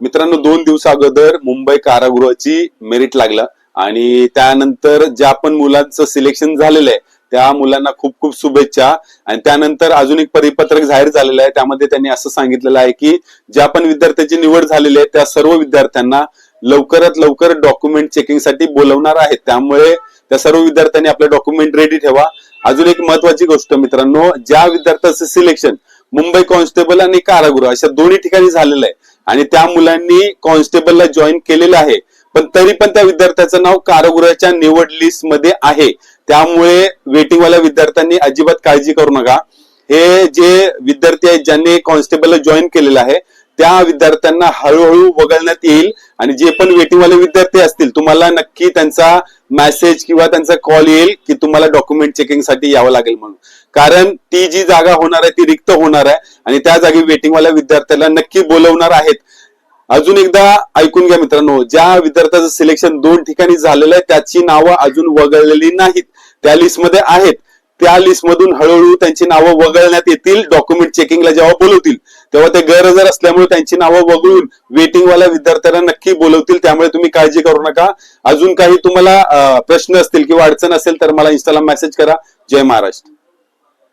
मित्रांनो दोन दिवस अगोदर मुंबई कारागृहाची मेरिट लागलं. आणि त्यानंतर ज्या पण मुलांचं सिलेक्शन झालेलं आहे त्या मुलांना खूप खूप शुभेच्छा. आणि त्यानंतर अजून एक परिपत्रक जाहीर झालेलं आहे. त्यामध्ये त्यांनी असं सांगितलेलं आहे की ज्या पण विद्यार्थ्यांची निवड झालेली आहे त्या सर्व विद्यार्थ्यांना लवकरात लवकर डॉक्युमेंट चेकिंगसाठी बोलवणार आहेत. त्यामुळे त्या सर्व विद्यार्थ्यांनी आपले डॉक्युमेंट रेडी ठेवा. अजून एक महत्वाची गोष्ट मित्रांनो ज्या विद्यार्थ्याचं सिलेक्शन मुंबई कॉन्स्टेबल आणि कारागृह अशा दोन्ही ठिकाणी झालेलं आहे आणि त्या मुलांनी कॉन्स्टेबलला जॉईन केलेलं आहे. पण तरी पण त्या विद्यार्थ्याचं नाव कारागृहाच्या निवड लिस्टमध्ये आहे. त्यामुळे वेटिंगवाल्या विद्यार्थ्यांनी अजिबात काळजी करू नका. हे जे विद्यार्थी आहेत ज्यांनी कॉन्स्टेबलला जॉईन केलेलं आहे त्या विद्यार्थ्यांना हळूहळू वगळण्यात येईल. आणि जे पण वेटिंगवाले विद्यार्थी असतील तुम्हाला नक्की त्यांचा मेसेज किंवा त्यांचा कॉल येईल की तुम्हाला डॉक्युमेंट चेकिंगसाठी यावं लागेल म्हणून. कारण ती जी जागा होणार आहे ती रिक्त होणार आहे. आणि त्या जागी वेटिंगवाल्या विद्यार्थ्याला नक्की बोलवणार आहेत. अजून एकदा ऐकून घ्या मित्रांनो ज्या विद्यार्थ्याचं सिलेक्शन दोन ठिकाणी झालेलं आहे त्याची नावं अजून वगळलेली नाहीत. त्या लिस्टमध्ये आहेत. त्या लिस्टमधून हळूहळू त्यांची नावं वगळण्यात येतील. डॉक्युमेंट चेकिंगला जेव्हा बोलवतील तेव्हा ते गैरहजर असल्यामुळे त्यांची नावं वगळून वेटिंगवाल्या विद्यार्थ्यांना नक्की बोलवतील. त्यामुळे तुम्ही काळजी करू नका. अजून काही तुम्हाला प्रश्न असतील किंवा अडचण असेल तर मला इंस्टाला मेसेज करा. जय महाराष्ट्र.